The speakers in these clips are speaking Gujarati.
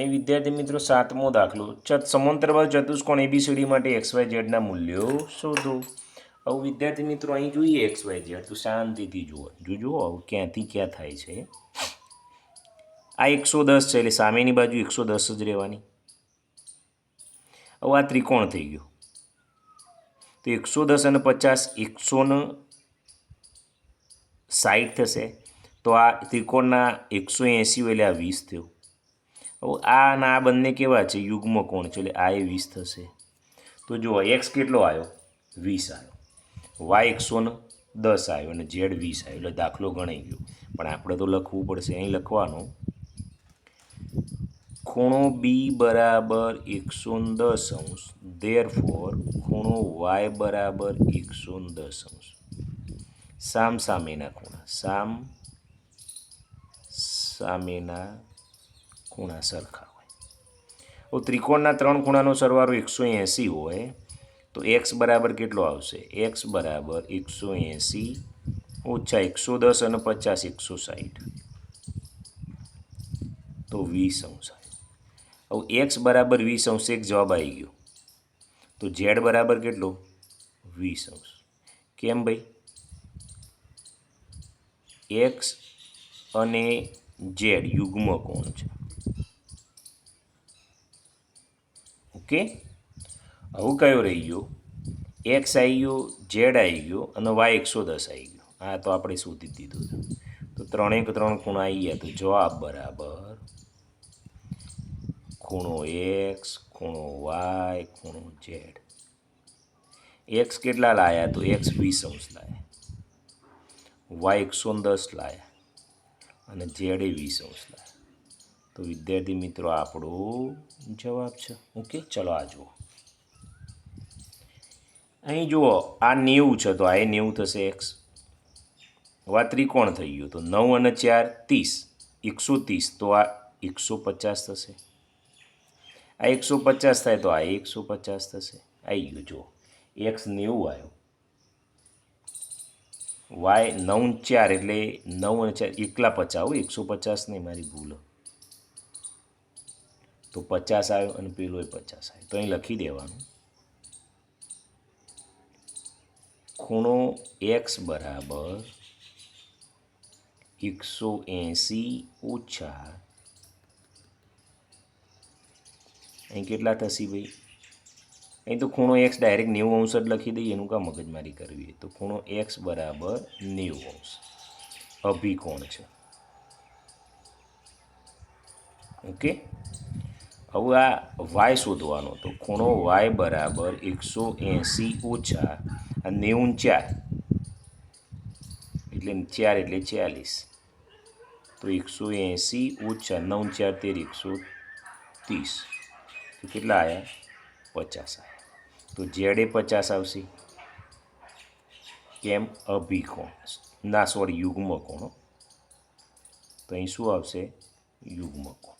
અહીં વિદ્યાર્થી મિત્રો સાતમો દાખલો. સમાંતર બાજુ ચતુષ્કોણ એબીસીડી માટે એક્સ વાય ઝેડના મૂલ્યો શોધો. હવે વિદ્યાર્થી મિત્રો અહીં જોઈએ એક્સ વાય ઝેડ તો શાંતિથી જુઓ. જોજો હવે ક્યાંથી ક્યાં થાય છે. આ એકસો દસ છે એટલે સામેની બાજુ એકસો દસ જ રહેવાની. હવે આ ત્રિકોણ થઈ ગયો. તો એકસો દસ અને પચાસ એકસોને સાઠ થશે. તો આ ત્રિકોણના એકસો એંસી એટલે આ વીસ થયો. આ અને આ બંને કેવા છે? યુગ્મ કોણ છે? એટલે આ એ વીસ થશે. તો જુઓ, એક્સ કેટલો આવ્યો? વીસ આવ્યો. વાય એકસો દસ આવ્યો અને ઝેડ વીસ આવ્યો. એટલે દાખલો ગણાઈ ગયો. પણ આપણે તો લખવું પડશે. અહીં લખવાનું. ખૂણો બી બરાબર એકસો દસ અંશ. ધેર ફોર ખૂણો વાય બરાબર એકસો દસ અંશ. સામ સામેના ખૂણા. સામ સામેના ખૂણા સરખા હોય. તો ત્રિકોણના ત્રણ ખૂણાનો સરવાળો એકસો એંસી હોય, તો એક્સ બરાબર કેટલો આવશે? એક્સ બરાબર એકસો એંસી ઓછા એકસો દસ અને પચાસ, એકસો સાઠ તો વીસ અંશ આવું એક્સ બરાબર વીસ અંશ એક જવાબ આવી ગયો. તો ઝેડ બરાબર કેટલો? વીસ અંશ. કેમ ભાઈ? એક્સ અને ઝેડ યુગ્મ કોણ છે? ઓકે હવે કયો રહી ગયો? એક્સ આવી ગયો ઝેડ આવી ગયો અને વાય એકસો દસ આવી ગયો. આ તો આપણે શોધી દીધું છે. તો ત્રણેક ત્રણ ખૂણા આવી ગયા. તો જવાબ બરાબર ખૂણો એક્સ ખૂણો વાય ખૂણો ઝેડ એક્સ કેટલા લાયા? તો એક્સ વીસ અંશ લાયા. વાય એકસો દસ લાયા. અને ઝેડ એ વીસ અંશ લાયા. તો વિદ્યાર્થી મિત્રો, આપણો જવાબ છે. ઓકે, ચલો આ જુઓ. અહીં જુઓ, આ નેવું છે, તો આ એ નેવું થશે એક્સ હવે ત્રિકોણ થઈ ગયું, તો નવ અને ચાર ત્રીસ. એકસો ત્રીસ, તો આ એકસો પચાસ થશે. આ એકસો પચાસ થાય, તો આ એકસો પચાસ થશે. આવી ગયું, જુઓ. એક્સ નેવું આવ્યો. વાય નવ ચાર, એટલે નવ અને ચાર એકલા પચાવું એકસો પચાસ નહીં, મારી ભૂલ. તો પચાસ આવ્યો અને પેલો એ પચાસ આવ્યો. તો અહીં લખી દેવાનું. ખૂણો એક્સ બરાબર એકસો એંસી ઓછા અહીં કેટલા થશે ભાઈ? અહીં તો ખૂણો એક્સ ડાયરેક્ટ નેવું અંશ જ લખી દઈએ, એનું કાં મગજમારી કરવી તો ખૂણો એક્સ બરાબર નેવું અંશ. અભિકોણ છે. ઓકે? હવે આ વાય શોધવાનો તો ખૂણો વાય બરાબર એકસો એંસી ઓછા નેવું ચાર. એટલે ચાર એટલે ચાલીસ. તો એકસો એંસી ઓછા નવ ચાર તેર એકસો ત્રીસ. તો કેટલા આવ્યા પચાસ આવ્યા તો જેડે પચાસ આવશે. કેમ? અભિકોણ. ના સોરી યુગ્મ કોણ તો અહીં શું આવશે? યુગ્મ કોણ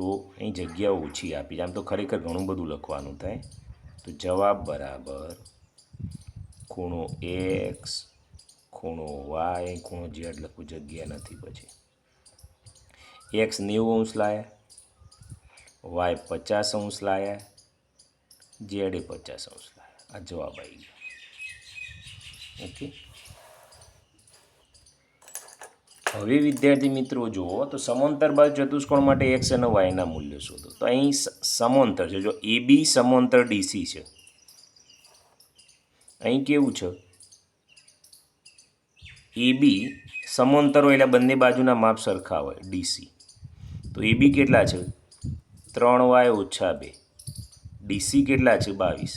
તો અહીં જગ્યા ઓછી આપી આમ તો ખરેખર ઘણું બધું લખવાનું થાય. તો જવાબ બરાબર ખૂણો એક્સ ખૂણો વાય ખૂણો ઝેડ લખવું જગ્યા નથી પછી. એક્સ નેવું અંશ લાયા. વાય પચાસ અંશ લાયા. ઝેડે પચાસ અંશ લાયા. આ જવાબ આવી ગયો. ઓકે હવે વિદ્યાર્થી મિત્રો, જુઓ, તો સમાંતર બાજુ ચતુષ્કોણ માટે એક્સ અને વાયના મૂલ્યો શોધો. તો અહીં સમાંતર છે. જો એ બી સમાંતર ડીસી છે. અહીં કેવું છે? એ બી સમાંતર હોય એટલે બંને બાજુના માપ સરખા હોય ડીસી તો એ બી કેટલા છે? ત્રણ વાય ઓછા બે. ડીસી કેટલા છે? બાવીસ.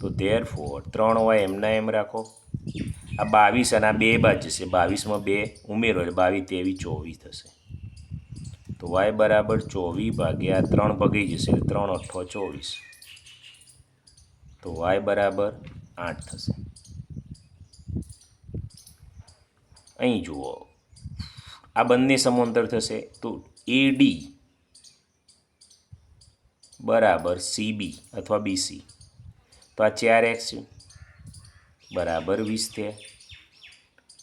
તો ધેર ફોર ત્રણ વાય એમના એમ રાખો. આ બાવીસ અને આ બે બાદ જશે. બાવીસમાં બે ઉમેરો એટલે બાવીસ, ત્રેવીસ, ચોવીસ થશે. તો વાય બરાબર ચોવીસ ભાગ્યા ત્રણ ભગાઈ જશે એટલે ત્રણ અઠ્ઠો ચોવીસ. તો વાય બરાબર આઠ થશે. અહીં જુઓ. આ બંને સમાંતર થશે. તો એડી બરાબર સીબી અથવા બીસી. તો આ ચાર એક્સ છે. બરાબર વીસ થયા.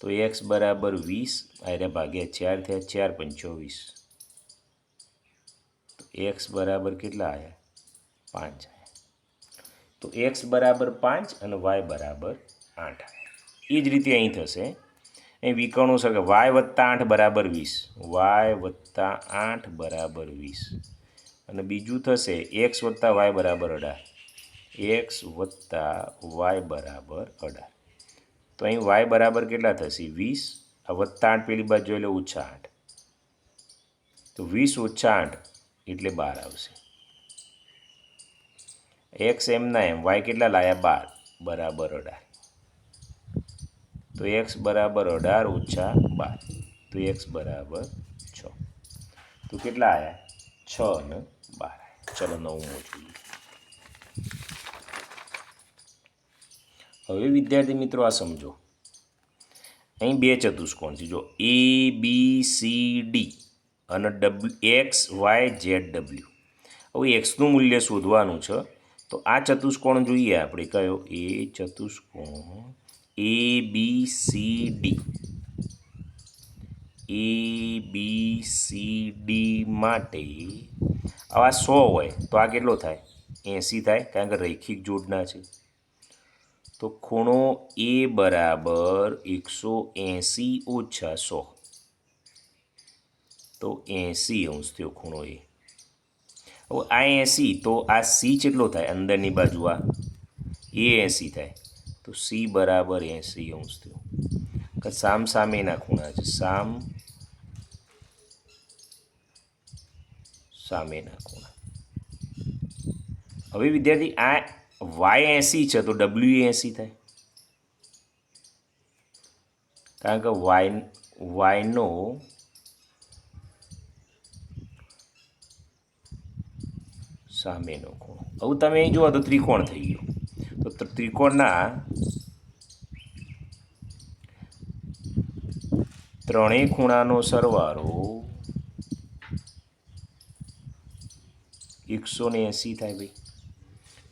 તો એક્સ બરાબર વીસ આયરે ભાગ્યા ચાર થયા, ચાર પંચોવીસ તો એક્સ બરાબર કેટલા આવ્યા પાંચ આવ્યા તો એક્સ બરાબર પાંચ અને વાય બરાબર આઠ આવ્યા એ જ રીતે અહીં થશે. અહીં વિકર્ણો શકે વાય વત્તા આઠ બરાબર વીસ. વાય વત્તા આઠ બરાબર વીસ. અને બીજું થશે, એક્સ વત્તા વાય બરાબર અઢાર. એક્સ વત્તા વાય બરાબર અઢાર. તો અહીં વાય બરાબર કેટલા થશે? વીસ. આ વત્તા આઠ પેલી બાજુ એટલે ઓછા આઠ. તો વીસ ઓછા આઠ એટલે બાર આવશે. એક્સ એમના એમ. વાય કેટલા લાયા? બાર. બરાબર અઢાર. તો એક્સ બરાબર અઢાર ઓછા બાર. તો એક્સ બરાબર છ. તો કેટલા આવ્યા છ અને બાર આવ્યા ચલો નવમો જોઈએ. હવે વિદ્યાર્થી મિત્રો આ સમજો. અહીં બે ચતુષ્કોણ છે. જો એ બી સી ડી અને W X Y Z W હવે એક્સનું મૂલ્ય શોધવાનું છે. તો આ ચતુષ્કોણ જોઈએ આપણે. કયો? એ ચતુષ્કોણ. A B C D A B C D માટે આવા સો હોય તો આ કેટલો થાય? એંસી થાય. કારણ કે રૈખિક જોડના છે. તો ખૂણો એ બરાબર એકસો એંસી ઓછા સો. તો એંસી અંશ થયો ખૂણો એ. હવે આ એંસી, તો આ સી કેટલો થાય? અંદરની બાજુ આ. એ એંસી થાય. તો સી બરાબર એંસી અંશ થયો. સામ સામેના ખૂણા છે. સામ સામેના ખૂણા. હવે વિદ્યાર્થી, આ વાય એંસી છે તો ડબલ્યુ એંસી થાય. કારણ કે વાય વાયનો સામેનો ખૂણો. હવે તમે અહીં જુઓ તો ત્રિકોણ થઈ ગયો. તો, ત્રિકોણના ત્રણેય ખૂણાનો સરવાળો એકસો ને એંસી થાય ભાઈ.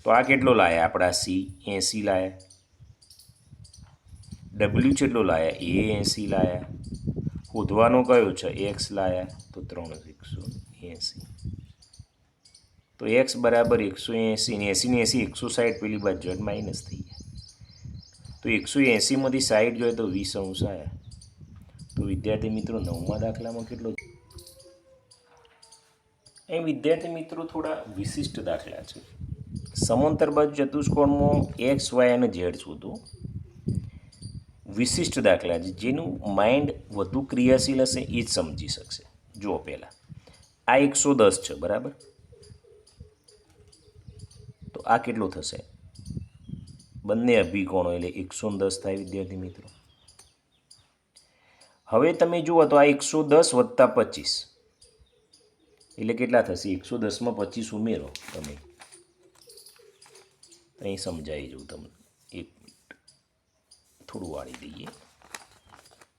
તો આ કેટલો લાયા? આપણા સી એંસી લાયા. ડબલ્યુ કેટલો લાયા? એ એંસી લાયા. શોધવાનો કયો છે? એક્સ લાયા. તો ત્રણ એકસો એંસી. તો એક્સ બરાબર એકસો એંસી ને એંસી ને એંસી એકસો સાઠ પેલી બાજુ એટલે માઇનસ થઈ ગયા. તો એકસો એંસીમાંથી સાઠ જોઈએ તો વીસ અંશ આવ્યા તો વિદ્યાર્થી મિત્રો, નવમા દાખલામાં કેટલો અહીં વિદ્યાર્થી મિત્રો થોડા વિશિષ્ટ દાખલા છે. સમાંતર બાજુ ચતુષ્કોણમાં એક્સ, વાય અને ઝેડ શોધો વિશિષ્ટ દાખલા છે, જેનું માઇન્ડ વધુ ક્રિયાશીલ હશે એ જ સમજી શકશે. જુઓ પહેલાં. આ એકસો દસ છે, બરાબર? તો આ કેટલું થશે? બંને અભિકોણો એટલે એકસો દસ થાય, વિદ્યાર્થી મિત્રો. હવે તમે જુઓ તો આ એકસો દસ વત્તા પચીસ. એટલે કેટલા થશે? એકસો દસમાં પચીસ ઉમેરો તમે. અહીં સમજાવી જાઉં તમને. એક થોડું વાળી દઈએ.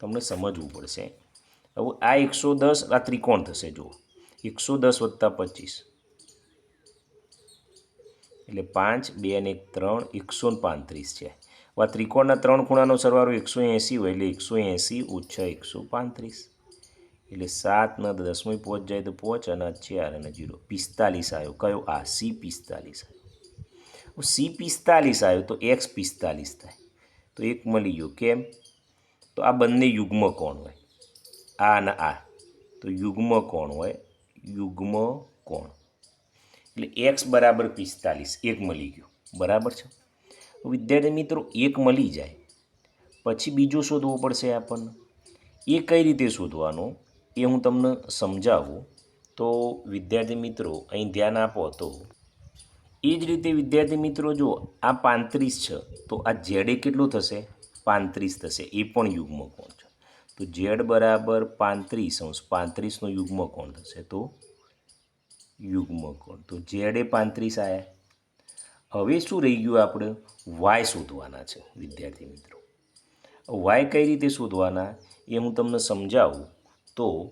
તમને સમજવું પડશે. હવે આ એકસો દસ, આ ત્રિકોણ થશે, જુઓ. એકસો દસ વત્તા પચીસ. એટલે પાંચ, બે અને ત્રણ, એકસો પાંત્રીસ છે. આ ત્રિકોણના ત્રણ ખૂણાનો સરવાળો એકસો એંસી હોય એટલે એકસો એંસી ઓછા એકસો પાંત્રીસ. એટલે સાત ને દસમી પહોંચ જાય તો પહોંચ અને ચાર અને જીરો. પિસ્તાલીસ આવ્યો. કયો? આ સી પિસ્તાલીસ આવ્યો. સી પિસ્તાલીસ આવ્યો તો એક્સ પિસ્તાલીસ થાય તો એક મળી ગયો કેમ તો આ બંને યુગ્મ કોણ હોય આ અને આ તો યુગ્મ કોણ હોય યુગ્મ કોણ એટલે એક્સ બરાબર પિસ્તાલીસ એક મળી ગયો બરાબર છે વિદ્યાર્થી મિત્રો એક મળી જાય પછી બીજો શોધવો પડશે આપણને એ કઈ રીતે શોધવાનો? એ હું તમને સમજાવું. તો વિદ્યાર્થી મિત્રો, અહીં ધ્યાન આપો તો એ જ રીતે, વિદ્યાર્થી મિત્રો જો આ પાંત્રીસ છે. તો આ ઝેડે કેટલું થશે? પાંત્રીસ થશે. એ પણ યુગ્મ કોણ છે. તો ઝેડ બરાબર પાંત્રીસ અંશ. પાંત્રીસનો યુગ્મ કોણ થશે તો યુગ્મ કોણ તો ઝેડે પાંત્રીસ આવ્યા હવે શું રહી ગયું આપણે? વાય શોધવાના છે, વિદ્યાર્થી મિત્રો. વાય કઈ રીતે શોધવાના? એ હું તમને સમજાવું. તો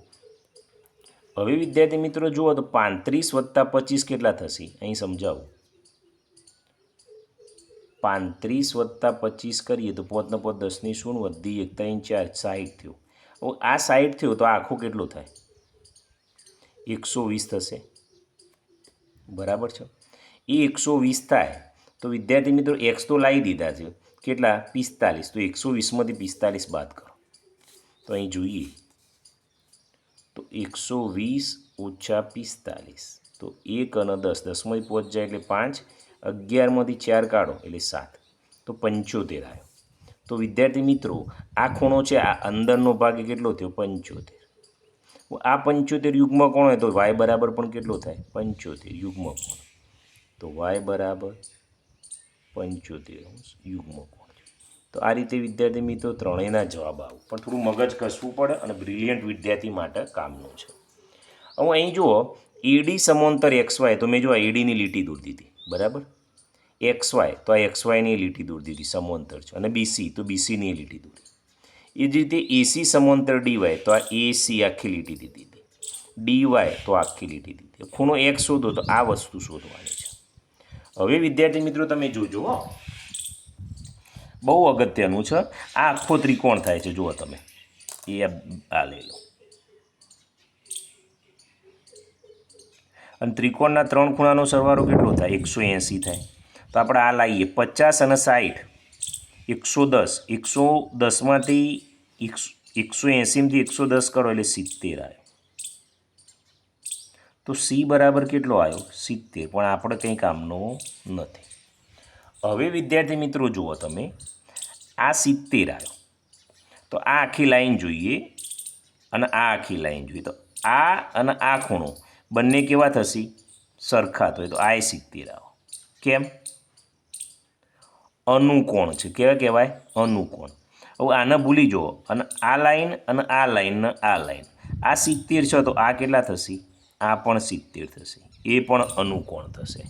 હવે વિદ્યાર્થી મિત્રો, જુઓ, તો પાંત્રીસ વત્તા પચીસ કેટલા થશે? અહીં સમજાવું. પાંત્રીસ વત્તા પચીસ કરીએ તો પોતને પોત દસની શૂન્ય વધી એક, ત્રણ, ચાર સાહીઠ થયું. હવે આ સાહીઠ થયો તો આખું કેટલું થાય? એકસો વીસ થશે. બરાબર છે? એ એકસો વીસ થાય તો વિદ્યાર્થી મિત્રો એક્સ તો લાવી દીધા છે. કેટલા? પિસ્તાલીસ. તો એકસો વીસમાંથી પિસ્તાલીસ બાદ કરો. તો અહીં જોઈએ. તો એકસો વીસ ઓછા પિસ્તાલીસ. તો એક અને દસ. દસમાંથી પહોંચ જાય એટલે પાંચ. અગિયારમાંથી ચાર કાઢો, એટલે સાત. તો પંચોતેર આવ્યો તો વિદ્યાર્થી મિત્રો, આ ખૂણો છે, આ અંદરનો ભાગ કેટલો થયો? પંચોતેર. આ પંચોતેર યુગ્મ કોણ હોય? તો વાય બરાબર પણ કેટલો થાય? પંચોતેર યુગ્મ કોણ? તો વાય બરાબર પંચોતેર યુગ્મ કોણ તો આ રીતે વિદ્યાર્થી મિત્રો, ત્રણેયના જવાબ આવો. પણ થોડું મગજ કસવું પડે અને બ્રિલિયન્ટ વિદ્યાર્થી માટે કામનું છે. હવે અહીં જુઓ એડી સમાંતર એક્સ વાય તો મેં જો એડીની લીટી દોરી દીધી. બરાબર? એક્સ વાય, તો આ એક્સ વાયની લીટી દૂર દીધી, સમાંતર છે. અને બીસી તો બીસીની લીટી દૂરી એ જ રીતે એસી સમાંતર ડીવાય તો આ એસી આખી લીટી દીધી હતી. ડીવાય તો આખી લીટી દીધી ખૂણો એક શોધો, તો આ વસ્તુ શોધવાની છે. હવે વિદ્યાર્થી મિત્રો, તમે જોજો બહુ અગત્યનું છે. આ આખો ત્રિકોણ થાય છે. જુઓ તમે. એ આ લઈ લો. અને ત્રિકોણના ત્રણ ખૂણાનો સરવાળો કેટલો થાય? એકસો એંસી થાય. તો આપણે આ લાવીએ પચાસ અને સાઠ એકસો દસ. એકસો દસમાંથી એકસો એંસીમાંથી એકસો દસ કરો એટલે સિત્તેર આવ્યો તો સી બરાબર કેટલો આવ્યો? સિત્તેર. પણ આપણે કંઈ કામનો નથી. હવે વિદ્યાર્થી મિત્રો જુઓ તમે. આ સિત્તેર આવ્યો. તો આ આખી લાઈન જોઈએ અને આ આખી લાઈન જોઈએ. તો આ અને આ ખૂણો બંને કેવા થશે? સરખા તો તો આય સિત્તેર આવો. કેમ? અનુકોણ છે. કેવા કહેવાય? અનુકોણ. હવે આને ભૂલી જુઓ. અને આ લાઈન અને આ લાઈન આ લાઈન. આ સિત્તેર છે તો આ કેટલા થશે? આ પણ સિત્તેર થશે. એ પણ અનુકોણ થશે.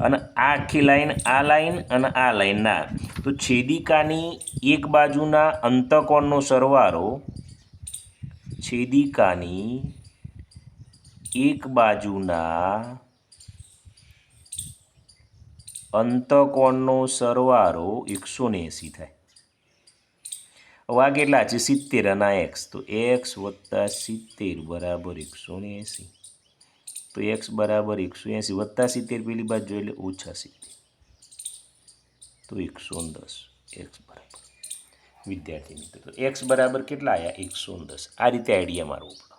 અને આ આખી લાઈન આ લાઈન અને આ લાઈનના તો છેદિકાની એક બાજુના અંતકોણનો સરવારો છેદિકાની એક બાજુના અંતકોણનો સરવાળો એકસો ને એંસી થાય. હવે આ કેટલા છે? સિત્તેર અને એક્સ. તો એક્સ વત્તા સિત્તેર બરાબર એકસો ને એંસી. તો એક્સ બરાબર એકસો એંસી વત્તા સિત્તેર પેલી બાજુ એટલે ઓછા સિત્તેર. તો એકસો દસ. એક્સ બરાબર. વિદ્યાર્થી મિત્રો તો એક્સ બરાબર કેટલા આવ્યા એકસો દસ. આ રીતે આઈડિયા મારવો પડે.